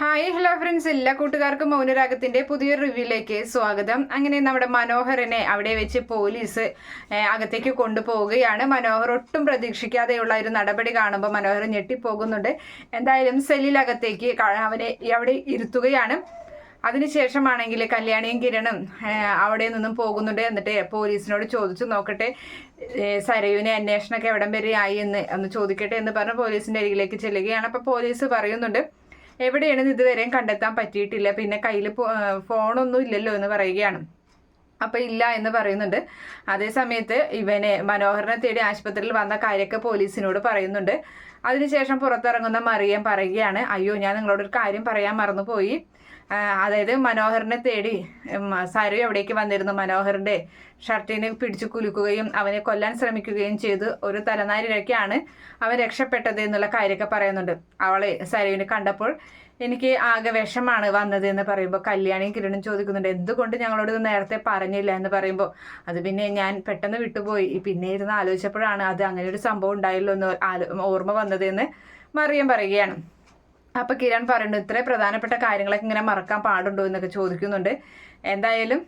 Hi hello friends. എല്ലാ കൂട്ടുകാർക്കും മൗനരാഗത്തിന്റെ പുതിയൊരു റിവ്യൂയിലേക്ക് സ്വാഗതം. അങ്ങനെ നമ്മുടെ മനോഹരനെ അവിടെ വെച്ച് പോലീസ് അകത്തേക്ക് കൊണ്ടുപോവുകയാണ്. മനോഹർ ഒട്ടും പ്രതീക്ഷിക്കാതെയുള്ള ഒരു നടപടി കാണുമ്പോൾ മനോഹർ ഞെട്ടിപ്പോകുന്നുണ്ട്. എന്തായാലും സെല്ലിലകത്തേക്ക് അവനെ അവിടെ ഇരുത്തുകയാണ്. അതിനുശേഷമാണെങ്കിൽ കല്യാണിയും കിരണും അവിടെ നിന്നും പോകുന്നുണ്ട്. എന്നിട്ട് പോലീസിനോട് ചോദിച്ചു നോക്കട്ടെ സരയുവിനെ അന്വേഷണമൊക്കെ എവിടം വരെ ആയി എന്ന് ഒന്ന് ചോദിക്കട്ടെ എന്ന് പറഞ്ഞ് പോലീസിന്റെ അരികിലേക്ക് ചെല്ലുകയാണ്. അപ്പോൾ പോലീസ് പറയുന്നുണ്ട് എവിടെയാണെന്ന് ഇതുവരെയും കണ്ടെത്താൻ പറ്റിയിട്ടില്ല. പിന്നെ കയ്യിൽ ഫോണൊന്നും ഇല്ലല്ലോ എന്ന് പറയുകയാണ്. അപ്പം ഇല്ല എന്ന് പറയുന്നുണ്ട്. അതേസമയത്ത് ഇവനെ മനോഹരനെ തേടി ആശുപത്രിയിൽ വന്ന കാര്യമൊക്കെ പോലീസിനോട് പറയുന്നുണ്ട്. അതിനുശേഷം പുറത്തിറങ്ങുന്ന മറിയം പറയുകയാണ് അയ്യോ ഞാൻ നിങ്ങളോടൊരു കാര്യം പറയാൻ മറന്നുപോയി. അതായത് മനോഹരനെ തേടി സരു എവിടേക്ക് വന്നിരുന്നു? മനോഹറിന്റെ ഷർട്ടിനെ പിടിച്ചു കുലുക്കുകയും അവനെ കൊല്ലാൻ ശ്രമിക്കുകയും ചെയ്ത് ഒരു തലനാരിഴക്കാണ് അവൻ രക്ഷപ്പെട്ടത് എന്നുള്ള കാര്യമൊക്കെ പറയുന്നുണ്ട്. അവളെ സരുവിനെ കണ്ടപ്പോൾ എനിക്ക് ആകെ വിഷമാണ് വന്നത് എന്ന് പറയുമ്പോൾ കല്യാണിയും കിരണും ചോദിക്കുന്നുണ്ട് എന്തുകൊണ്ട് ഞങ്ങളോട് ഇത് നേരത്തെ പറഞ്ഞില്ല? എന്ന് പറയുമ്പോൾ അത് പിന്നെ ഞാൻ പെട്ടെന്ന് വിട്ടുപോയി. പിന്നെ ഇരുന്ന് ആലോചിച്ചപ്പോഴാണ് അത് അങ്ങനെ ഒരു സംഭവം ഉണ്ടായല്ലോ എന്ന് ഓർമ്മ വന്നത് എന്ന് മറിയം പറയുകയാണ്. അപ്പൊ കിരൺ പറയുന്നു ഇത്രയും പ്രധാനപ്പെട്ട കാര്യങ്ങളൊക്കെ ഇങ്ങനെ മറക്കാൻ പാടുണ്ടോ? എന്നൊക്കെ ചോദിക്കുന്നുണ്ട്. എന്തായാലും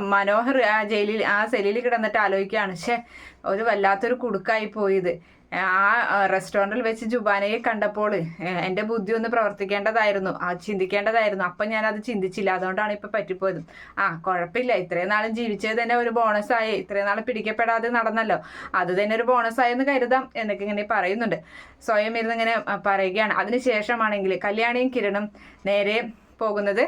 മനോഹർ ആ ജയിലിൽ ആ സെല്ലിൽ കിടന്നിട്ട് ആലോചിക്കുകയാണ്. പക്ഷെ ഒരു വല്ലാത്തൊരു കുടുക്കായി പോയത്. ആ റെസ്റ്റോറന്റിൽ വെച്ച് ജുബാനയെ കണ്ടപ്പോൾ എന്റെ ബുദ്ധി ഒന്ന് പ്രവർത്തിക്കേണ്ടതായിരുന്നു. ആ ചിന്തിക്കേണ്ടതായിരുന്നു. അപ്പം ഞാൻ അത് ചിന്തിച്ചില്ല. അതുകൊണ്ടാണ് ഇപ്പം പറ്റിപ്പോയത്. ആ കുഴപ്പമില്ല. ഇത്രയും നാളും ജീവിച്ചത് തന്നെ ഒരു ബോണസായി. ഇത്രയും നാൾ പിടിക്കപ്പെടാതെ നടന്നല്ലോ. അത് തന്നെ ഒരു ബോണസായി എന്ന് കരുതാം എന്നൊക്കെ ഇങ്ങനെ പറയുന്നുണ്ട്. സ്വയം ഇരുന്ന് ഇങ്ങനെ പറയുകയാണ്. അതിനുശേഷമാണെങ്കിൽ കല്യാണിയും കിരണും നേരെ പോകുന്നത്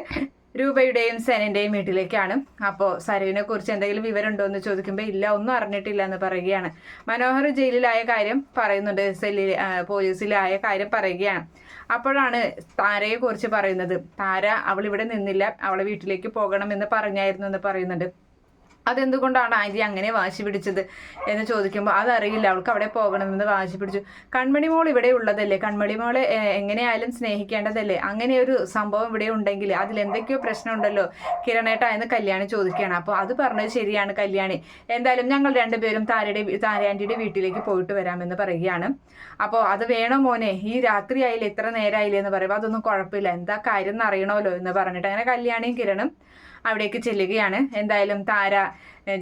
രൂപയുടെയും സെനന്റെയും വീട്ടിലേക്കാണ്. അപ്പോൾ സരുവിനെ കുറിച്ച് എന്തെങ്കിലും വിവരമുണ്ടോ എന്ന് ചോദിക്കുമ്പോൾ ഇല്ല ഒന്നും അറിഞ്ഞിട്ടില്ല എന്ന് പറയുകയാണ്. മനോഹർ ജയിലിലായ കാര്യം പറയുന്നുണ്ട് സെല്ലിൽ പോലീസിലായ കാര്യം പറയുകയാണ്. അപ്പോഴാണ് താരയെ കുറിച്ച് പറയുന്നത്. താര അവൾ ഇവിടെ നിന്നില്ല അവളെ വീട്ടിലേക്ക് പോകണം എന്ന് പറഞ്ഞായിരുന്നു എന്ന് പറയുന്നുണ്ട്. അതെന്തുകൊണ്ടാണ് ആന്റി അങ്ങനെ വാശി പിടിച്ചത് എന്ന് ചോദിക്കുമ്പോൾ അതറിയില്ല അവൾക്ക് അവിടെ പോകണമെന്ന് വാശി പിടിച്ചു. കൺമണി മോൾ ഇവിടെ ഉള്ളതല്ലേ? കൺമണി മോളെ എങ്ങനെയായാലും സ്നേഹിക്കേണ്ടതല്ലേ? അങ്ങനെ ഒരു സംഭവം ഇവിടെ ഉണ്ടെങ്കിൽ അതിൽ എന്തൊക്കെയോ പ്രശ്നമുണ്ടല്ലോ കിരണേട്ട എന്ന് കല്യാണി ചോദിക്കുകയാണ്. അപ്പോൾ അത് പറഞ്ഞത് ശരിയാണ് കല്യാണി. എന്തായാലും ഞങ്ങൾ രണ്ടുപേരും താരയുടെ താരാന്റിയുടെ വീട്ടിലേക്ക് പോയിട്ട് വരാമെന്ന് പറയുകയാണ്. അപ്പോൾ അത് വേണോ മോനെ? ഈ രാത്രി ആയില്ലേ? ഇത്ര നേരമായില്ലേ എന്ന് പറയുമ്പോൾ അതൊന്നും കുഴപ്പമില്ല. എന്താ കാര്യം എന്ന് അറിയണമല്ലോ എന്ന് പറഞ്ഞിട്ട്. അങ്ങനെ കല്യാണിയും കിരണും അവിടേക്ക് ചെല്ലുകയാണ്. എന്തായാലും താര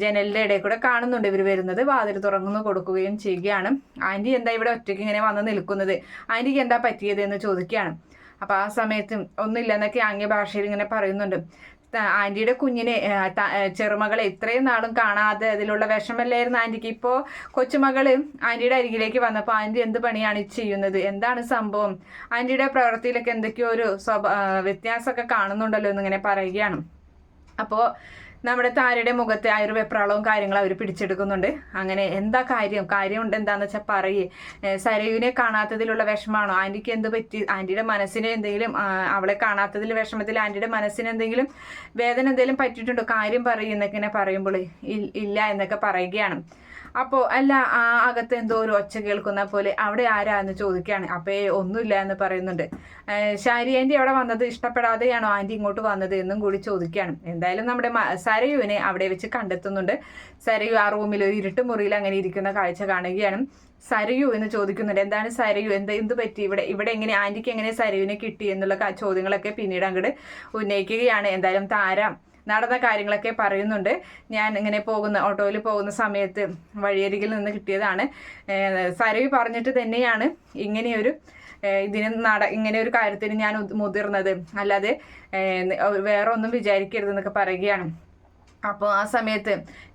ജനലിന്റെ ഇടയിൽ കൂടെ കാണുന്നുണ്ട് ഇവർ വരുന്നത്. വാതിൽ തുറന്നു കൊടുക്കുകയും ചെയ്യുകയാണ്. ആന്റി എന്താ ഇവിടെ ഒറ്റയ്ക്ക് ഇങ്ങനെ വന്ന് നിൽക്കുന്നത്? ആന്റിക്ക് എന്താ പറ്റിയത് എന്ന് ചോദിക്കുകയാണ്. അപ്പൊ ആ സമയത്ത് ഒന്നുമില്ല എന്നൊക്കെ ആംഗ്യ ഭാഷയിൽ ഇങ്ങനെ പറയുന്നുണ്ട്. ആന്റിയുടെ കുഞ്ഞിനെ ചെറുമകളെ ഇത്രയും നാളും കാണാതെ അതിലുള്ള വിഷമല്ലായിരുന്നു ആന്റിക്ക്. ഇപ്പോൾ കൊച്ചുമകൾ ആന്റിയുടെ അരികിലേക്ക് വന്നപ്പോൾ ആന്റി എന്ത് പണിയാണ് ചെയ്യുന്നത്? എന്താണ് സംഭവം? ആന്റിയുടെ പ്രവൃത്തിയിലൊക്കെ എന്തൊക്കെയോ ഒരു സ്വഭാ വ്യത്യാസമൊക്കെ കാണുന്നുണ്ടല്ലോ എന്നിങ്ങനെ പറയുകയാണ്. അപ്പോൾ നമ്മുടെ താരയുടെ മുഖത്തെ ആ കാര്യങ്ങളും അവർ പിടിച്ചെടുക്കുന്നുണ്ട്. അങ്ങനെ എന്താ കാര്യം? കാര്യമുണ്ട് എന്താന്ന് വെച്ചാൽ പറയേ. സരയുവിനെ കാണാത്തതിലുള്ള വിഷമാണോ? ആന്റിക്ക് എന്ത് പറ്റി? ആന്റിയുടെ മനസ്സിന് എന്തെങ്കിലും അവളെ കാണാത്തതിൽ വിഷമത്തിൽ ആന്റിയുടെ മനസ്സിന് എന്തെങ്കിലും വേദന എന്തെങ്കിലും പറ്റിയിട്ടുണ്ടോ? കാര്യം പറയും എന്നൊക്കെ ഇങ്ങനെ പറയുമ്പോൾ ഇല്ല എന്നൊക്കെ പറയുകയാണ്. അപ്പോൾ അല്ല ആ അകത്ത് എന്തോ ഒരു ഒച്ച കേൾക്കുന്ന പോലെ അവിടെ ആരാന്ന് ചോദിക്കുകയാണ് അപ്പേ ഒന്നുമില്ല എന്ന് പറയുന്നുണ്ട്. ശാരി ആന്റി അവിടെ വന്നത് ഇഷ്ടപ്പെടാതെയാണോ? ആന്റി ഇങ്ങോട്ട് വന്നത് എന്നും കൂടി ചോദിക്കുകയാണ് എന്തായാലും നമ്മുടെ സരയുവിനെ അവിടെ വെച്ച് കണ്ടെത്തുന്നുണ്ട്. സരയു ആ റൂമിൽ ഒരു ഇരുട്ട് മുറിയിൽ അങ്ങനെ ഇരിക്കുന്ന കാഴ്ച കാണുകയാണ്. സരയു എന്ന് ചോദിക്കുന്നുണ്ട്. എന്താണ് സരയു? എന്ത് എന്ത് പറ്റി? ഇവിടെ ഇവിടെ എങ്ങനെ ആന്റിക്ക് എങ്ങനെ സരയുവിനെ കിട്ടി എന്നുള്ള ചോദ്യങ്ങളൊക്കെ പിന്നീട് അങ്ങോട്ട് ഉന്നയിക്കുകയാണ്. എന്തായാലും താര നടന്ന കാര്യങ്ങളൊക്കെ പറയുന്നുണ്ട്. ഞാൻ ഇങ്ങനെ പോകുന്ന ഓട്ടോയിൽ പോകുന്ന സമയത്ത് വഴിയരികിൽ നിന്ന് കിട്ടിയതാണ്. സരവി പറഞ്ഞിട്ട് തന്നെയാണ് ഇങ്ങനെയൊരു ഇതിന് നട ഇങ്ങനെ ഒരു കാര്യത്തിന് ഞാൻ മുതിർന്നത്. അല്ലാതെ വേറെ ഒന്നും വിചാരിക്കരുതെന്നൊക്കെ പറയുകയാണ്. അപ്പോൾ ആ സമയത്ത്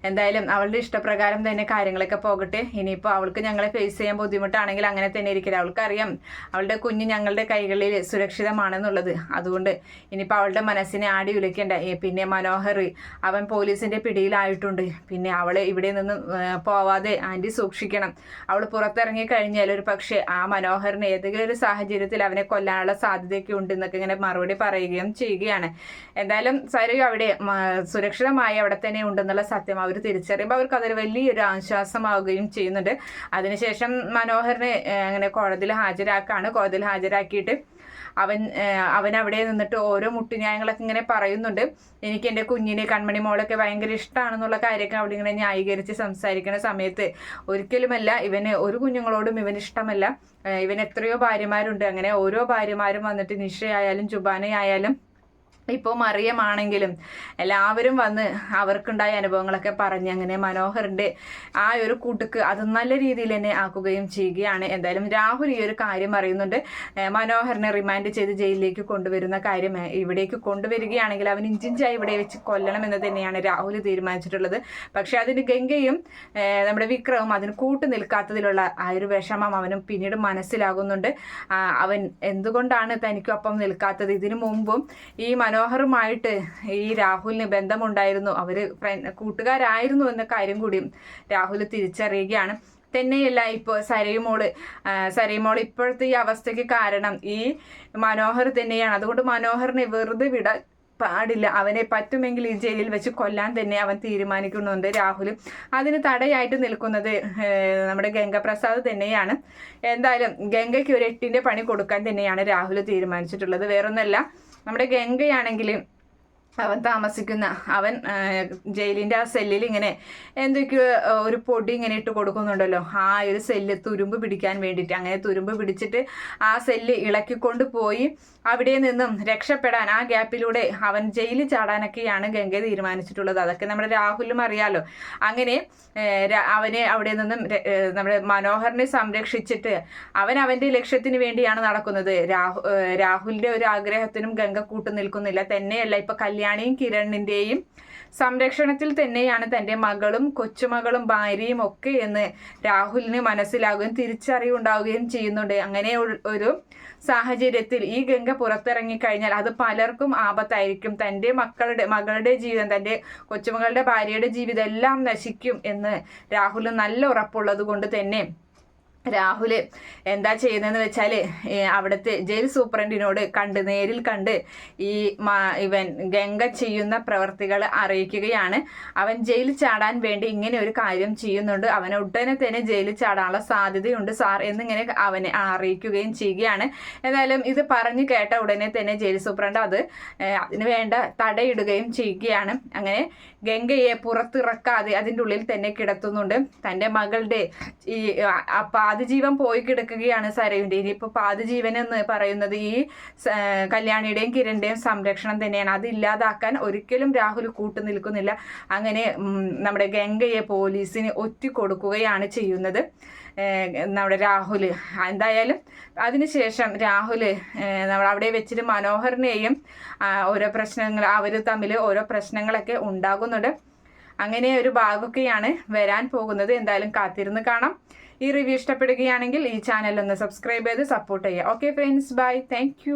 എന്തായാലും അവളുടെ ഇഷ്ടപ്രകാരം തന്നെ കാര്യങ്ങളൊക്കെ പോകട്ടെ. ഇനിയിപ്പോൾ അവൾക്ക് ഞങ്ങളെ ഫേസ് ചെയ്യാൻ ബുദ്ധിമുട്ടാണെങ്കിൽ അങ്ങനെ തന്നെ ഇരിക്കില്ല അവൾക്കറിയാം അവളുടെ കുഞ്ഞ് ഞങ്ങളുടെ കൈകളിൽ സുരക്ഷിതമാണെന്നുള്ളത്. അതുകൊണ്ട് ഇനിയിപ്പോൾ അവളുടെ മനസ്സിനെ ആടി ഉലയ്ക്കേണ്ട പിന്നെ മനോഹർ അവൻ പോലീസിന്റെ പിടിയിലായിട്ടുണ്ട്. പിന്നെ അവളെ ഇവിടെ നിന്ന് പോവാതെ ആന്റി സൂക്ഷിക്കണം. അവൾ പുറത്തിറങ്ങി കഴിഞ്ഞാൽ ഒരു പക്ഷേ ആ മനോഹറിന് ഏതെങ്കിലും ഒരു സാഹചര്യത്തിൽ അവനെ കൊല്ലാനുള്ള സാധ്യതയൊക്കെ ഉണ്ടെന്നൊക്കെ ഇങ്ങനെ മറുപടി പറയുകയും ചെയ്യുകയാണ്. എന്തായാലും സരു അവിടെ മ, സുരക്ഷിതമായി അവിടെ തന്നെ ഉണ്ടെന്നുള്ള സത്യം അവർ തിരിച്ചറിയുമ്പോൾ അവർക്ക് അതൊരു വലിയൊരു ആശ്വാസമാവുകയും ചെയ്യുന്നുണ്ട്. അതിനുശേഷം മനോഹറിനെ അങ്ങനെ കോടതിയിൽ ഹാജരാക്കാണ്. കോടതിയിൽ ഹാജരാക്കിയിട്ട് അവൻ അവൻ അവിടെ നിന്നിട്ട് ഓരോ മുട്ടുന്യായങ്ങളൊക്കെ ഇങ്ങനെ പറയുന്നുണ്ട്. എനിക്ക് എന്റെ കുഞ്ഞിനെ കൺമണി മോളൊക്കെ ഭയങ്കര ഇഷ്ടമാണെന്നുള്ള കാര്യമൊക്കെ അവിടെ ഇങ്ങനെ ന്യായീകരിച്ച് സംസാരിക്കുന്ന സമയത്ത് ഒരിക്കലുമല്ല ഇവന് ഒരു കുഞ്ഞുങ്ങളോടും ഇവന് ഇഷ്ടമല്ല. ഇവൻ എത്രയോ ഭാര്യമാരുണ്ട്. അങ്ങനെ ഓരോ ഭാര്യമാരും വന്നിട്ട് നിഷയായാലും ജുബാനയായാലും ഇപ്പോൾ മറിയമാണെങ്കിലും എല്ലാവരും വന്ന് അവർക്കുണ്ടായ അനുഭവങ്ങളൊക്കെ പറഞ്ഞ് അങ്ങനെ മനോഹറിന്റെ ആ ഒരു കൂട്ടുക്ക് അത് നല്ല രീതിയിൽ തന്നെ ആക്കുകയും ചെയ്യുകയാണ്. എന്തായാലും രാഹുൽ ഈ ഒരു കാര്യം അറിയുന്നുണ്ട്. മനോഹറിനെ റിമാൻഡ് ചെയ്ത് ജയിലിലേക്ക് കൊണ്ടുവരുന്ന കാര്യം ഇവിടേക്ക് കൊണ്ടുവരികയാണെങ്കിൽ അവൻ ഇഞ്ചിഞ്ചായി ഇവിടെ വെച്ച് കൊല്ലണം എന്ന് തന്നെയാണ് രാഹുൽ തീരുമാനിച്ചിട്ടുള്ളത്. പക്ഷേ അതിന് ഗംഗയും നമ്മുടെ വിക്രവും അതിന് കൂട്ടു നിൽക്കാത്തതിലുള്ള ആ ഒരു വിഷമം അവനും പിന്നീട് മനസ്സിലാകുന്നുണ്ട്. അവൻ എന്തുകൊണ്ടാണ് തനിക്കൊപ്പം നിൽക്കാത്തത്? ഇതിനു മുമ്പും ഈ മനോഹറുമായിട്ട് ഈ രാഹുലിന് ബന്ധമുണ്ടായിരുന്നു. അവർ കൂട്ടുകാരായിരുന്നു എന്ന കാര്യം കൂടി രാഹുൽ തിരിച്ചറിയുകയാണ്. തന്നെയല്ല ഇപ്പോൾ സരയുമോൾ സരയുമോൾ ഇപ്പോഴത്തെ ഈ അവസ്ഥയ്ക്ക് കാരണം ഈ മനോഹർ തന്നെയാണ്. അതുകൊണ്ട് മനോഹറിനെ വെറുതെ വിട പാടില്ല. അവനെ പറ്റുമെങ്കിൽ ഈ ജയിലിൽ വെച്ച് കൊല്ലാൻ തന്നെ അവൻ തീരുമാനിക്കുന്നുണ്ട് രാഹുൽ. അതിന് തടയായിട്ട് നിൽക്കുന്നത് നമ്മുടെ ഗംഗപ്രസാദ് തന്നെയാണ്. എന്തായാലും ഗംഗയ്ക്ക് ഒരു എട്ടിന്റെ പണി കൊടുക്കാൻ തന്നെയാണ് രാഹുൽ തീരുമാനിച്ചിട്ടുള്ളത്. വേറൊന്നല്ല നമ്മുടെ ഗംഗയാണെങ്കിൽ അവൻ താമസിക്കുന്ന അവൻ ജയിലിന്റെ ആ സെല്ലിൽ ഇങ്ങനെ എന്തൊക്കെയോ ഒരു പൊടി ഇങ്ങനെ ഇട്ട് കൊടുക്കുന്നുണ്ടല്ലോ. ആ ഒരു സെല്ല് തുരുമ്പ് പിടിക്കാൻ വേണ്ടിയിട്ട്. അങ്ങനെ തുരുമ്പ് പിടിച്ചിട്ട് ആ സെല്ല് ഇളക്കിക്കൊണ്ട് പോയി. അവിടെ നിന്നും രക്ഷപ്പെടാൻ ആ ഗ്യാപ്പിലൂടെ അവൻ ജയിലിൽ ചാടാനൊക്കെയാണ് ഗംഗ തീരുമാനിച്ചിട്ടുള്ളത്. അതൊക്കെ നമ്മുടെ രാഹുലും അറിയാലോ. അങ്ങനെ അവനെ അവിടെ നിന്നും നമ്മുടെ മനോഹറിനെ സംരക്ഷിച്ചിട്ട് അവൻ അവന്റെ ലക്ഷ്യത്തിന് വേണ്ടിയാണ് നടക്കുന്നത്. രാഹു രാഹുലിന്റെ ഒരു ആഗ്രഹത്തിനും ഗംഗ കൂട്ടു നിൽക്കുന്നില്ല. തന്നെയല്ല ഇപ്പൊ കല്യാണിയും കിരണിന്റെയും സംരക്ഷണത്തിൽ തന്നെയാണ് തന്റെ മകളും കൊച്ചുമകളും ഭാര്യയും ഒക്കെ എന്ന് രാഹുലിന് മനസ്സിലാകുകയും തിരിച്ചറിവുണ്ടാവുകയും ചെയ്യുന്നുണ്ട്. അങ്ങനെ ഒരു സാഹചര്യത്തിൽ ഈ ഗംഗ പുറത്തിറങ്ങി കഴിഞ്ഞാൽ അത് പലർക്കും ആപത്തായിരിക്കും. തന്റെ മക്കളുടെ മകളുടെ ജീവിതം തന്റെ കൊച്ചുമകളുടെ ഭാര്യയുടെ ജീവിതം എല്ലാം നശിക്കും എന്ന് രാഹുൽ നല്ല ഉറപ്പുള്ളത് കൊണ്ട് തന്നെ രാഹുൽ എന്താ ചെയ്യുന്നതെന്ന് വെച്ചാൽ അവിടുത്തെ ജയിൽ സൂപ്രണ്ടിനോട് കണ്ട് നേരിൽ കണ്ട് ഈ ഇവൻ ഗംഗ ചെയ്യുന്ന പ്രവർത്തികൾ അറിയിക്കുകയാണ്. അവൻ ജയിലിൽ ചാടാൻ വേണ്ടി ഇങ്ങനെ ഒരു കാര്യം ചെയ്യുന്നുണ്ട്. അവൻ ഉടനെ തന്നെ ജയിലിൽ ചാടാനുള്ള സാധ്യതയുണ്ട് സാർ എന്നിങ്ങനെ അവനെ അറിയിക്കുകയും ചെയ്യുകയാണ്. എന്തായാലും ഇത് പറഞ്ഞു കേട്ട ഉടനെ തന്നെ ജയിൽ സൂപ്രണ്ട് അത് അതിന് വേണ്ട തടയിടുകയും ചെയ്യുകയാണ്. അങ്ങനെ ഗംഗയെ പുറത്തിറക്കാതെ അതിന്റെ ഉള്ളിൽ തന്നെ കിടത്തുന്നുണ്ട്. തന്റെ മകളുടെ ഈ ആ പാതിജീവൻ പോയി കിടക്കുകയാണ് സരയുന്റെ ഇനിയിപ്പോൾ പാതിജീവൻ എന്ന് പറയുന്നത് ഈ കല്യാണിയുടെയും കിരണിന്റെയും സംരക്ഷണം തന്നെയാണ്. അത് ഇല്ലാതാക്കാൻ ഒരിക്കലും രാഹുൽ കൂട്ടു നിൽക്കുന്നില്ല. അങ്ങനെ നമ്മുടെ ഗംഗയെ പോലീസിന് ഒറ്റിക്കൊടുക്കുകയാണ് ചെയ്യുന്നത്. നമ്മുടെ രാഹുൽ എന്തായാലും അതിനുശേഷം രാഹുൽ നമ്മൾ അവിടെ വെച്ചിട്ട് മനോഹറിനെയും ഓരോ പ്രശ്നങ്ങൾ അവർ തമ്മിൽ ഓരോ പ്രശ്നങ്ങളൊക്കെ ഉണ്ടാകുന്നുണ്ട്. അങ്ങനെ ഒരു ഭാഗമൊക്കെയാണ് വരാൻ പോകുന്നത്. എന്തായാലും കാത്തിരുന്ന് കാണാം. ഈ റിവ്യൂ ഇഷ്ടപ്പെടുകയാണെങ്കിൽ ഈ ചാനൽ ഒന്ന് സബ്സ്ക്രൈബ് ചെയ്ത് സപ്പോർട്ട് ചെയ്യുക. Okay friends bye thank